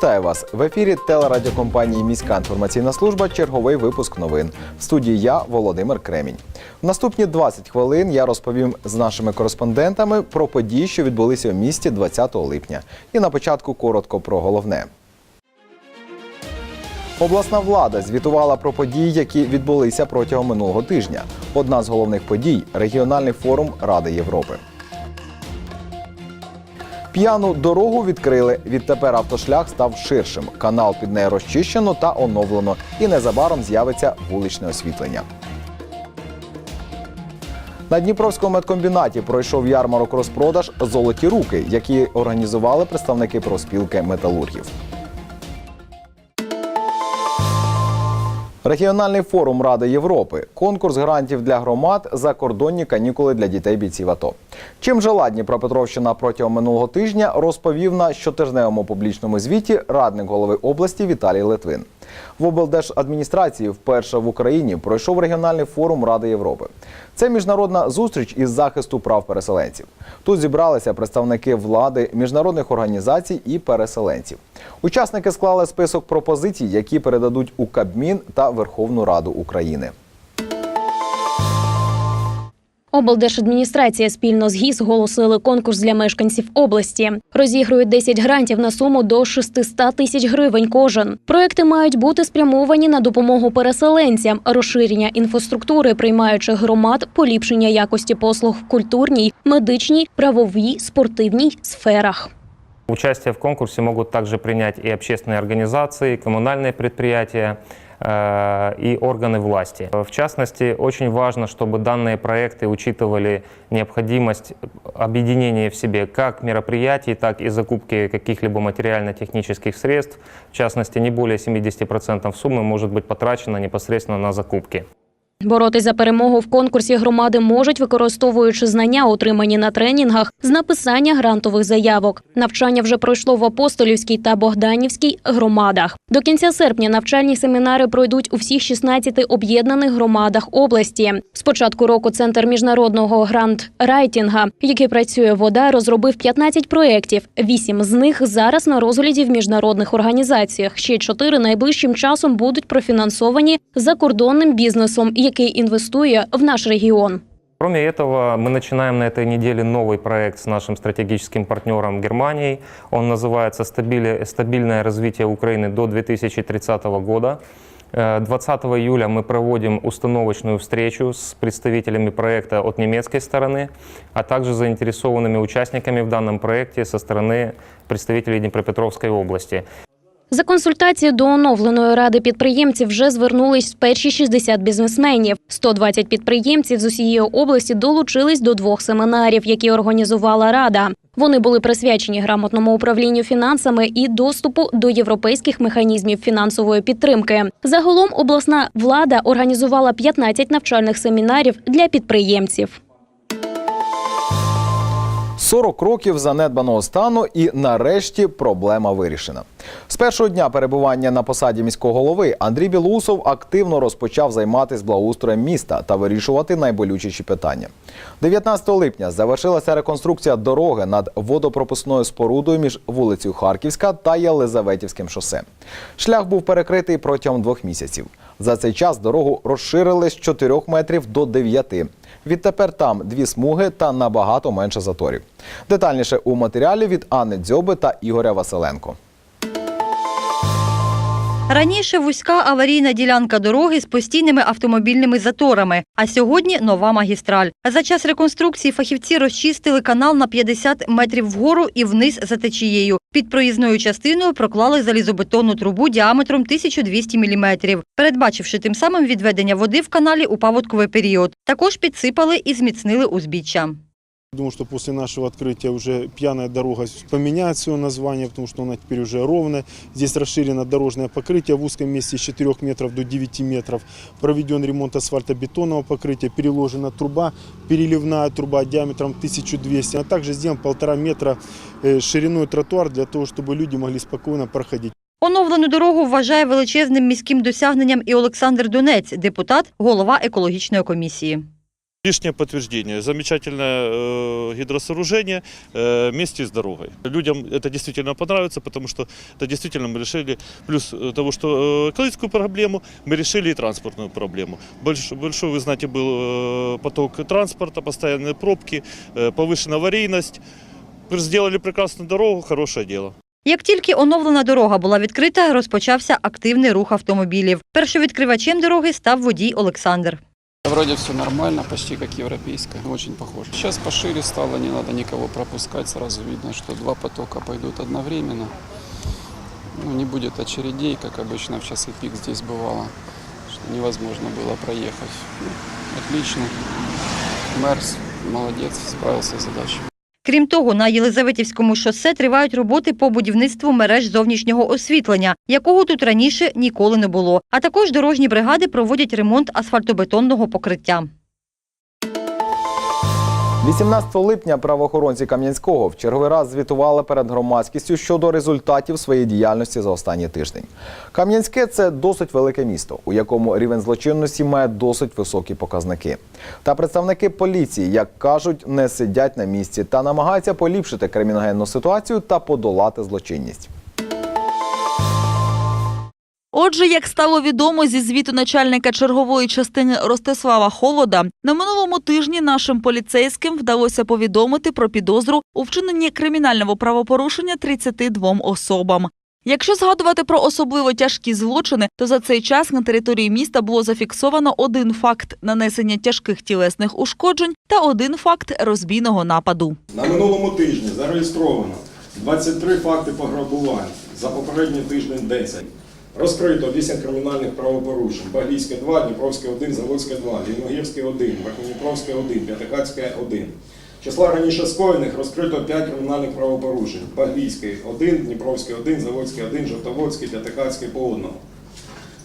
Вітаю вас в ефірі телерадіокомпанії Міська інформаційна служба. Черговий випуск новин. В студії я Володимир Кремінь. В наступні 20 хвилин я розповім з нашими кореспондентами про події, що відбулися в місті 20 липня. І на початку коротко про головне. Обласна влада звітувала про події, які відбулися протягом минулого тижня. Одна з головних подій регіональний форум Ради Європи. П'яну дорогу відкрили. Відтепер автошлях став ширшим. Канал під нею розчищено та оновлено. І незабаром з'явиться вуличне освітлення. На Дніпровському медкомбінаті пройшов ярмарок розпродаж Золоті руки, які організували представники профспілки металургів. Регіональний форум Ради Європи, конкурс грантів для громад, закордонні канікули для дітей бійців АТО. Чим жила Дніпропетровщина протягом минулого тижня, розповів на щотижневому публічному звіті радник голови області Віталій Литвин. В облдержадміністрації вперше в Україні пройшов регіональний форум Ради Європи. Це міжнародна зустріч із захисту прав переселенців. Тут зібралися представники влади, міжнародних організацій і переселенців. Учасники склали список пропозицій, які передадуть у Кабмін та Верховну Раду України. Облдержадміністрація спільно з ГІС оголосили конкурс для мешканців області. Розігрують 10 грантів на суму до 600 тисяч гривень кожен. Проекти мають бути спрямовані на допомогу переселенцям, розширення інфраструктури приймаючих громад, поліпшення якості послуг в культурній, медичній, правовій, спортивній сферах. Участие в конкурсе могут также принять и общественные организации, коммунальные предприятия э, и органы власти. В частности, очень важно, чтобы данные проекты учитывали необходимость объединения в себе как мероприятий, так и закупки каких-либо материально-технических средств. В частности, не более 70% суммы может быть потрачено непосредственно на закупки. Боротись за перемогу в конкурсі громади можуть, використовуючи знання, отримані на тренінгах з написання грантових заявок. Навчання вже пройшло в Апостолівській та Богданівській громадах. До кінця серпня навчальні семінари пройдуть у всіх 16 об'єднаних громадах області. З початку року центр міжнародного грант-райтінга, який працює в ОДА, розробив 15 проєктів. Вісім з них зараз на розгляді в міжнародних організаціях. Ще чотири найближчим часом будуть профінансовані закордонним бізнесом, який інвестує в наш регіон. Кроме этого, мы начинаем на этой неделе новый проект с нашим стратегическим партнером Германией. Он называется «Стабили- «Стабильное развитие Украины до 2030 года». Э, 20 июля мы проводим установочную встречу с представителями проекта от немецкой стороны, а также заинтересованными участниками в данном проекте со стороны представителей Днепропетровской области. За консультації до оновленої ради підприємців вже звернулись перші 60 бізнесменів. 120 підприємців з усієї області долучились до двох семінарів, які організувала рада. Вони були присвячені грамотному управлінню фінансами і доступу до європейських механізмів фінансової підтримки. Загалом обласна влада організувала 15 навчальних семінарів для підприємців. 40 років занедбаного стану і нарешті проблема вирішена. З першого дня перебування на посаді міського голови Андрій Білоусов активно розпочав займатися благоустроєм міста та вирішувати найболючіші питання. 19 липня завершилася реконструкція дороги над водопропускною спорудою між вулицею Харківська та Єлизаветівським шосе. Шлях був перекритий протягом двох місяців. За цей час дорогу розширили з 4 метрів до 9. Відтепер там дві смуги та набагато менше заторів. Детальніше у матеріалі від Анни Дзьоби та Ігоря Василенко. Раніше вузька аварійна ділянка дороги з постійними автомобільними заторами, а сьогодні нова магістраль. За час реконструкції фахівці розчистили канал на 50 метрів вгору і вниз за течією. Під проїзною частиною проклали залізобетонну трубу діаметром 1200 мм, передбачивши тим самим відведення води в каналі у паводковий період. Також підсипали і зміцнили узбіччя. Думаю, что после нашего открытия уже пьяная дорога поменяет свое название, потому что она теперь уже ровная. Здесь расширено дорожное покрытие в узком месте с 4 метров до 9 метров. Проведен ремонт асфальтобетонного покрытия, переложена труба, переливная труба диаметром 1200, а также сделан полтора метра э, шириной тротуар для того, чтобы люди могли спокойно проходить. Оновлену дорогу вважає величезним міським досягненням і Олександр Донець, депутат, голова екологічної комісії. Лишнее подтверждение. Замечательное э, гидросооружение э, вместе с дорогой. Людям это действительно понравится, потому что это действительно мы решили, плюс э, того, что э, экологическую проблему, мы решили и транспортную проблему. Больш, большой, вы знаете, был э, поток транспорта, постоянные пробки, э, повышенная аварийность. Сделали прекрасную дорогу, хорошее дело. Як тільки оновлена дорога була відкрита, розпочався активний рух автомобілів. Першовідкривачем дороги став водій Олександр. Вроде все нормально, почти как европейская, очень похоже. Сейчас пошире стало, не надо никого пропускать, сразу видно, что два потока пойдут одновременно. Ну, не будет очередей, как обычно в часы пик здесь бывало, что невозможно было проехать. Ну, отлично. Мерс молодец, справился с задачей. Крім того, на Єлизаветівському шосе тривають роботи по будівництву мереж зовнішнього освітлення, якого тут раніше ніколи не було. А також дорожні бригади проводять ремонт асфальтобетонного покриття. 18 липня правоохоронці Кам'янського в черговий раз звітували перед громадськістю щодо результатів своєї діяльності за останній тиждень. Кам'янське це досить велике місто, у якому рівень злочинності має досить високі показники. Та представники поліції, як кажуть, не сидять на місці та намагаються поліпшити криміногенну ситуацію та подолати злочинність. Отже, як стало відомо зі звіту начальника чергової частини Ростислава Холода, на минулому тижні нашим поліцейським вдалося повідомити про підозру у вчиненні кримінального правопорушення 32 особам. Якщо згадувати про особливо тяжкі злочини, то за цей час на території міста було зафіксовано один факт нанесення тяжких тілесних ушкоджень та один факт розбійного нападу. На минулому тижні зареєстровано 23 факти пограбувань, за попередній тиждень 10. Розкрито 8 кримінальних правопорушень. Баглійське 2, Дніпровське 1, Заводське 2, Лівногірське 1, Верхньодніпровське 1, П'ятихацьке 1. Числа раніше скоєних розкрито 5 кримінальних правопорушень. Баглійське 1, Дніпровське 1, Заводське 1, Жовтоводське, П'ятихацьке по одному.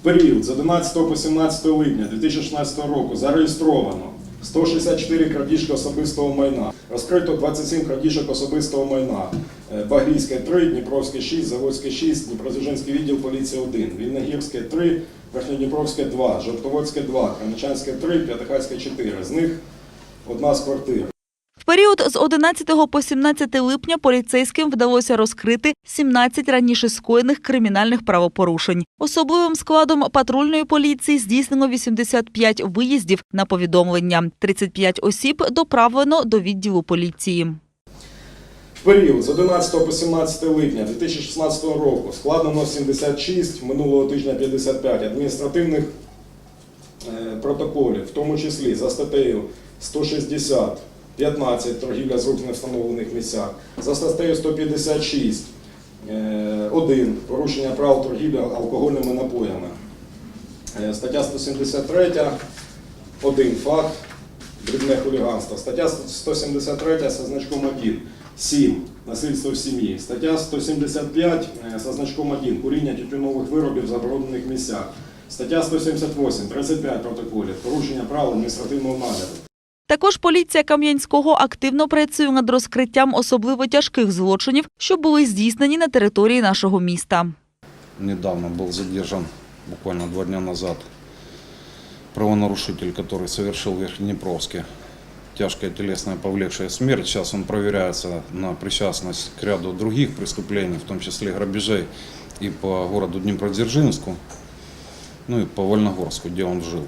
В період з 11 по 17 липня 2016 року зареєстровано 164 крадіжки особистого майна, розкрито 27 крадіжок особистого майна. Е, Багрійське 3, Дніпровське 6, Заводське 6, Дніпродзержинський відділ поліції 1, Вільногірське 3, Верхньодніпровське 2, Жовтоводське 2, Кремичанське 3, П'ятихацьке 4. З них одна з квартир. Період з 11 по 17 липня поліцейським вдалося розкрити 17 раніше скоєних кримінальних правопорушень. Особливим складом патрульної поліції здійснено 85 виїздів на повідомлення. 35 осіб доправлено до відділу поліції. Період з 11 по 17 липня 2016 року складено 76, минулого тижня 55 адміністративних е, протоколів, в тому числі за статтею 160, 15 торгівля з рук в невстановлених місцях, за статтею 156, 1 порушення правил торгівлі алкогольними напоями, Е, стаття 173, 1 факт дрібне хуліганство. Стаття 173 со значком 1. 7. Насильство в сім'ї. Стаття 175 е, со значком 1. Куріння тютюнових виробів в заборонених місцях. Стаття 178. 35 протоколів. Порушення правил адміністративного нагляду. Також поліція Кам'янського активно працює над розкриттям особливо тяжких злочинів, що були здійснені на території нашого міста. Недавно был задержан, буквально два дня назад, правонарушитель, который совершил в Верхнеднепровске тяжкое телесное повлекшее смерть. Сейчас он проверяется на причастность к ряду других преступлений, в том числе грабежей и по городу Днепродзержинску, ну и по Вольногорску, где он жил.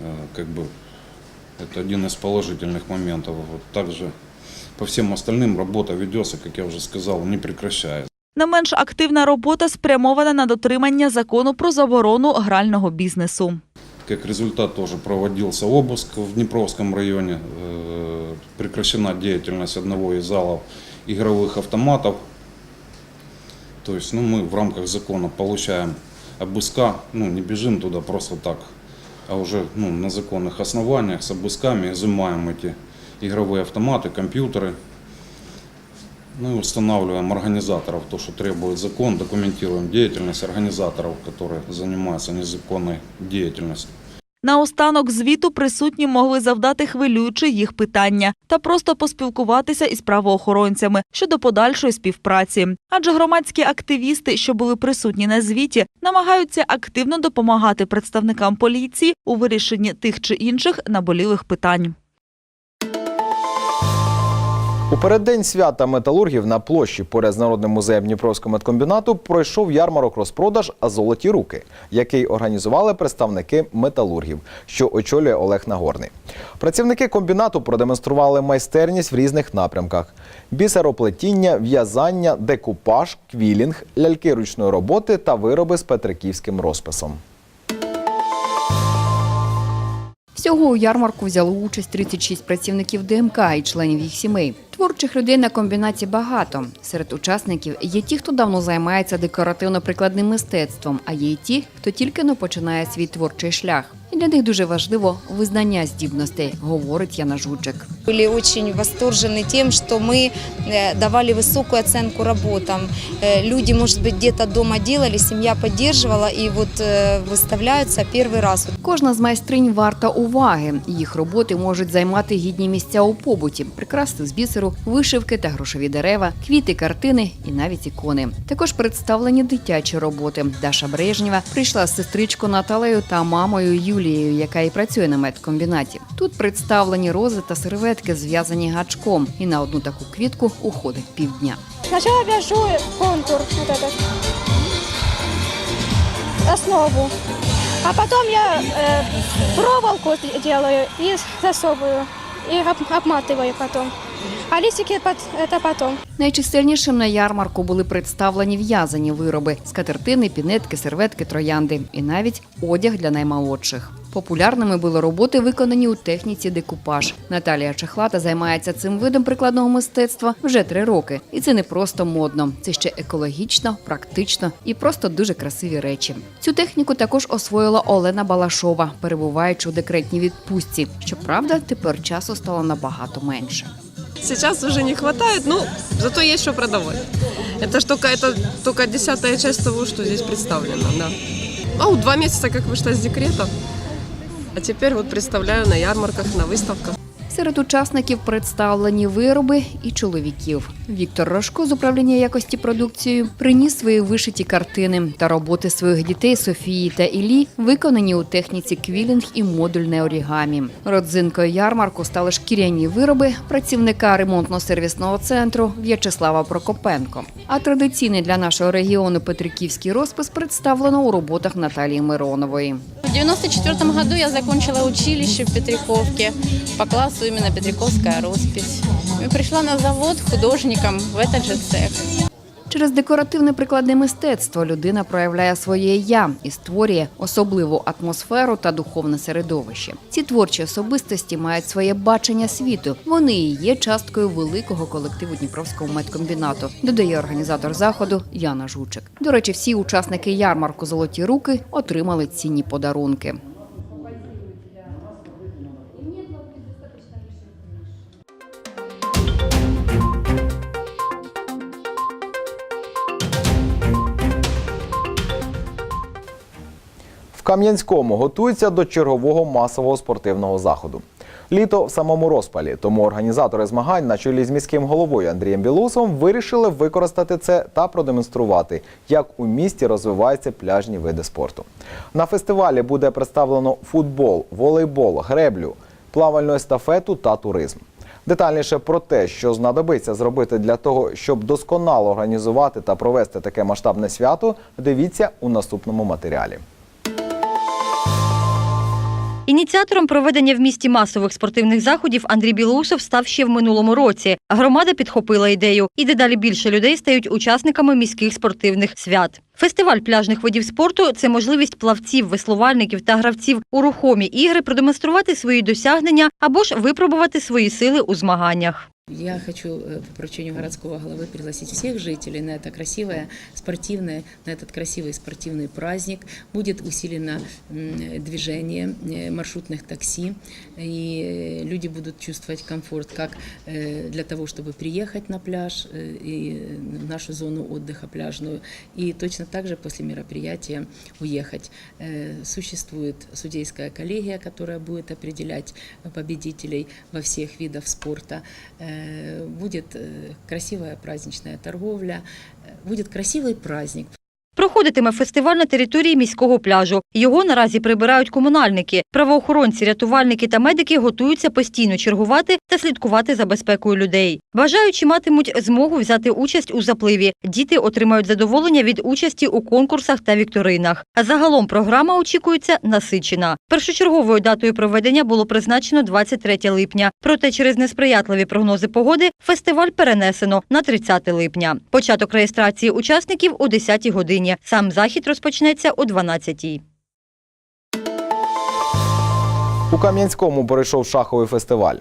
Э, Как бы это один из положительных моментов. Вот также по всем остальным работа ведется, как я уже сказал, не прекращая. Не менш активна робота спрямована на дотримання закону про заборону грального бізнесу. Как результат тоже проводился обыск в Днепровском районе. Э, Прекращена деятельность одного из залов игровых автоматов. То есть ну, мы в рамках закона получаем обыска, ну не бежим туда просто так, а уже ну, на законных основаниях с обысками изымаем эти игровые автоматы, компьютеры. Ну и устанавливаем организаторов, то, что требует закон, документируем деятельность организаторов, которые занимаются незаконной деятельностью. Наостанок звіту присутні могли завдати хвилюючі їх питання та просто поспілкуватися із правоохоронцями щодо подальшої співпраці. Адже громадські активісти, що були присутні на звіті, намагаються активно допомагати представникам поліції у вирішенні тих чи інших наболілих питань. У переддень свята металургів на площі поряд з Народним музеєм Дніпровського медкомбінату пройшов ярмарок розпродаж Золоті руки, який організували представники металургів, що очолює Олег Нагорний. Працівники комбінату продемонстрували майстерність в різних напрямках: бісероплетіння, в'язання, декупаж, квілінг, ляльки ручної роботи та вироби з петриківським розписом. Всього у ярмарку взяло участь 36 працівників ДМК і членів їх сімей. Творчих людей на комбінаті багато. Серед учасників є ті, хто давно займається декоративно-прикладним мистецтвом, а є й ті, хто тільки не починає свій творчий шлях. І для них дуже важливо визнання здібностей, говорить Яна Жуджик. Были очень восторжены тем, что мы э, давали высокую оценку работам. Э, Люди, может быть, где-то дома делали, семья поддерживала, и вот э, выставляются первый раз. Кожна з майстринь варта уваги. Їх роботи можуть займати гідні місця у побуті, прикраси з бісеру, вишивки та грошові дерева, квіти, картини і навіть ікони. Також представлені дитячі роботи. Даша Брежнєва прийшла з сестричкою Наталею та мамою Юлією, яка і працює на медкомбінаті. Тут представлені рози та серветки, зв'язані гачком, і на одну таку квітку уходить півдня. Сначала вяжу контур вот этот, основу, а потом я э, проволоку делаю и засовываю, и об- обматываю потом. А листики под, это потом. Найчисельнішим на ярмарку були представлені в'язані вироби: скатертини, пінетки, серветки, троянди і навіть одяг для наймолодших. Популярними були роботи, виконані у техніці декупаж. Наталія Чехлата займається цим видом прикладного мистецтва вже три роки. І це не просто модно, це ще екологічно, практично і просто дуже красиві речі. Цю техніку також освоїла Олена Балашова, перебуваючи у декретній відпустці. Щоправда, тепер часу стало набагато менше Сейчас уже не хватает, ну, зато есть что продавать. Это ж только, это только десятая часть того, что здесь представлено, да. А вот два месяца, как вышла с декрета, а теперь вот представляю на ярмарках, на выставках. Серед учасників представлені вироби і чоловіків. Віктор Рожко з управління якості продукцією приніс свої вишиті картини та роботи своїх дітей Софії та Іллі, виконані у техніці квілінг і модульне орігамі. Родзинкою ярмарку стали шкіряні вироби працівника ремонтно-сервісного центру В'ячеслава Прокопенко. А традиційний для нашого регіону Петриківський розпис представлено у роботах Наталії Миронової. В 1994 году я закончила училище в Петриковке по классу именно Петриковская роспись. И пришла на завод художником в этот же цех. Через декоративне прикладне мистецтво людина проявляє своє я і створює особливу атмосферу та духовне середовище. Ці творчі особистості мають своє бачення світу. Вони і є часткою великого колективу Дніпровського медкомбінату, додає організатор заходу Яна Жучик. До речі, всі учасники ярмарку Золоті руки отримали цінні подарунки. Кам'янському готуються до чергового масового спортивного заходу. Літо в самому розпалі, тому організатори змагань на чолі з міським головою Андрієм Білусовим вирішили використати це та продемонструвати, як у місті розвиваються пляжні види спорту. На фестивалі буде представлено футбол, волейбол, греблю, плавальну естафету та туризм. Детальніше про те, що знадобиться зробити для того, щоб досконало організувати та провести таке масштабне свято, дивіться у наступному матеріалі. Ініціатором проведення в місті масових спортивних заходів Андрій Білоусов став ще в минулому році. Громада підхопила ідею, і дедалі більше людей стають учасниками міських спортивних свят. Фестиваль пляжних видів спорту це можливість плавців, веслувальників та гравців у рухомі ігри продемонструвати свої досягнення або ж випробувати свої сили у змаганнях. Я хочу э, по поручению городского головы пригласить всех жителей на это красивое спортивное, на этот красивый спортивный праздник. Будет усилено движение э, маршрутных такси, и люди будут чувствовать комфорт как э, для того, чтобы приехать на пляж и в нашу зону отдыха пляжную, и точно также после мероприятия уехать. Существует судейская коллегия, которая будет определять победителей во всех видах спорта. Э, Будет э, красивая праздничная торговля, э, будет красивый праздник. Проходитиме фестиваль на території міського пляжу. Його наразі прибирають комунальники. Правоохоронці, рятувальники та медики готуються постійно чергувати та слідкувати за безпекою людей. Бажаючі матимуть змогу взяти участь у запливі. Діти отримають задоволення від участі у конкурсах та вікторинах. Загалом програма очікується насичена. Першочерговою датою проведення було призначено 23 липня. Проте через несприятливі прогнози погоди фестиваль перенесено на 30 липня. Початок реєстрації учасників о 10 годині. Сам захід розпочнеться о 12. У Кам'янському пройшов шаховий фестиваль.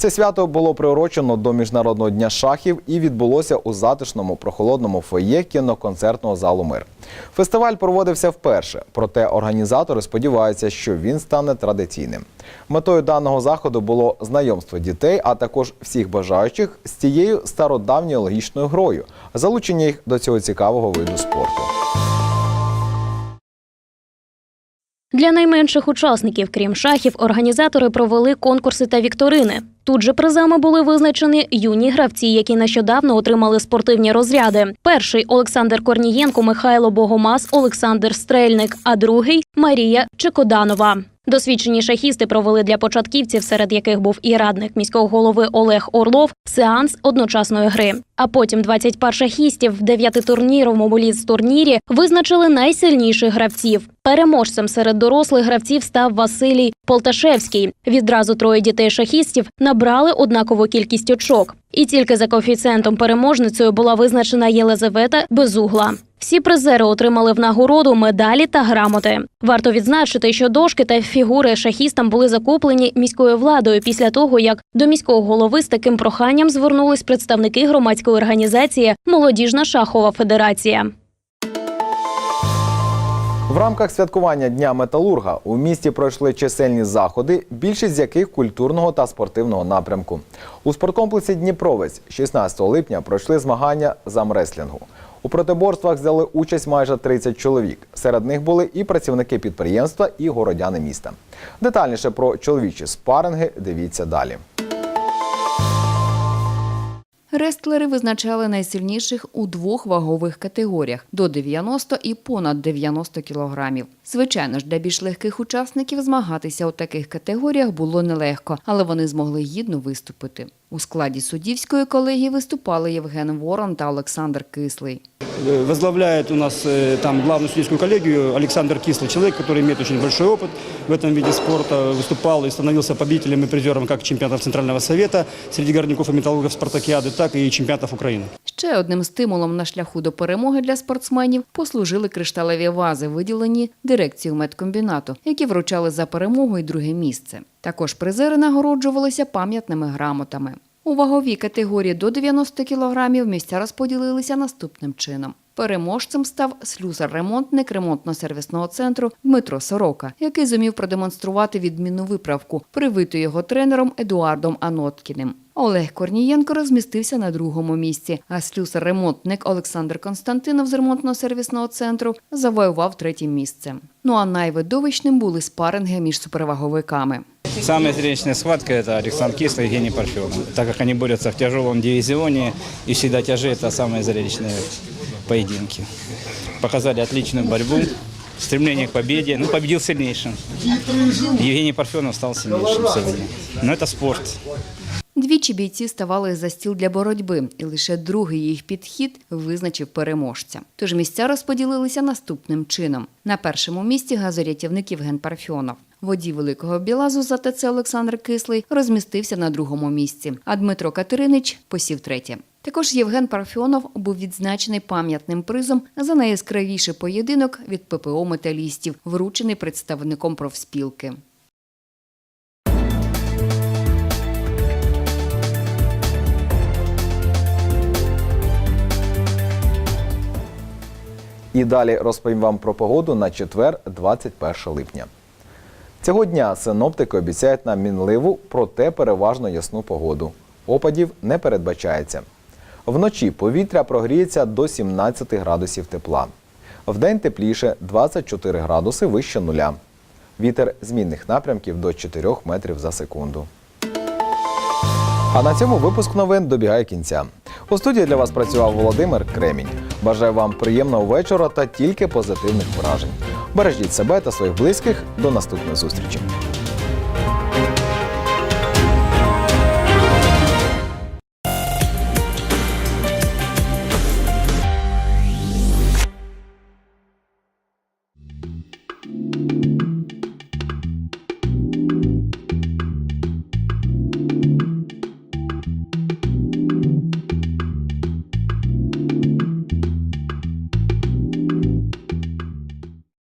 Це свято було приурочено до Міжнародного дня шахів і відбулося у затишному прохолодному фоє кіноконцертного залу Мир. Фестиваль проводився вперше, проте організатори сподіваються, що він стане традиційним. Метою даного заходу було знайомство дітей, а також всіх бажаючих з цією стародавньою логічною грою, залучення їх до цього цікавого виду спорту. Для найменших учасників, крім шахів, організатори провели конкурси та вікторини. Тут же призами були визначені юні гравці, які нещодавно отримали спортивні розряди. Перший Олександр Корнієнко, Михайло Богомаз, Олександр Стрельник, а другий Марія Чекоданова. Досвідчені шахісти провели для початківців, серед яких був і радник міського голови Олег Орлов, сеанс одночасної гри. А потім 20 шахістів в дев'ятитурніровому ліц-турнірі визначили найсильніших гравців. Переможцем серед дорослих гравців став Василій Полташевський. Відразу троє дітей шахістів набрали однакову кількість очок. І тільки за коефіцієнтом переможницею була визначена Єлизавета Безугла. Всі призери отримали в нагороду медалі та грамоти. Варто відзначити, що дошки та фігури шахістам були закуплені міською владою після того, як до міського голови з таким проханням звернулись представники громадської організації Молодіжна шахова федерація. В рамках святкування Дня металурга у місті пройшли чисельні заходи, більшість з яких культурного та спортивного напрямку. У спорткомплексі Дніпровець 16 липня пройшли змагання з амреслінгу. У протиборствах взяли участь майже 30 чоловік. Серед них були і працівники підприємства, і городяни міста. Детальніше про чоловічі спаринги дивіться далі. Рестлери визначали найсильніших у двох вагових категоріях до 90 і понад 90 кілограмів. Звичайно ж, для більш легких учасників змагатися у таких категоріях було нелегко, але вони змогли гідно виступити. У складі суддівської колегії виступали Євген Ворон та Олександр Кислий. Возглавляет у нас э, там главную судейскую коллегию Александр Кислый, человек, который имеет очень большой опыт в этом виде спорта, выступал и становился победителем и призером как чемпионатов Центрального совета среди горняков и металлургов Спартакиады, так и чемпионатов Украины. Ще одним стимулом на шляху до перемоги для спортсменів послужили кришталеві вази, виділені дирекцією медкомбінату, які вручали за перемогу і друге місце. Також призери нагороджувалися пам'ятними грамотами. У ваговій категорії до 90 кілограмів місця розподілилися наступним чином. Переможцем став слюсар-ремонтник ремонтно-сервісного центру Дмитро Сорока, який зумів продемонструвати відмінну виправку, привиту його тренером Едуардом Аноткіним. Олег Корнієнко розмістився на другому місці, а слюсар-ремонтник Олександр Константинов з ремонтно-сервісного центру завоював третє місце. Ну а найвидовищним були спаринги між суперваговиками. Самая зрелищная схватка – это Александр Кислый и Евгений Парфенов, так как они борются в тяжелом дивизионе, и всегда тяжи – это самые зрелищные поединки. Показали отличную борьбу, стремление к победе, ну, победил сильнейшим. Евгений Парфенов стал сильнейшим сегодня. Но это спорт. Двічі бійці ставали за стіл для боротьби, і лише другий їх підхід визначив переможця. Тож місця розподілилися наступним чином: на першому місці газорятівник Євген Парфьонов. Водій великого білазу за ТЦ Олександр Кислий розмістився на другому місці, а Дмитро Катеринич посів третє. Також Євген Парфьонов був відзначений пам'ятним призом за найяскравіший поєдинок від ППО металістів, вручений представником профспілки. І далі розповім вам про погоду на четвер, 21 липня. Цього дня синоптики обіцяють нам мінливу, проте переважно ясну погоду. Опадів не передбачається. Вночі повітря прогріється до 17 градусів тепла. Вдень тепліше 24 градуси вище нуля. Вітер змінних напрямків до 4 метрів за секунду. А на цьому випуск новин добігає кінця. У студії для вас працював Володимир Кремінь. Бажаю вам приємного вечора та тільки позитивних вражень. Бережіть себе та своїх близьких. До наступної зустрічі.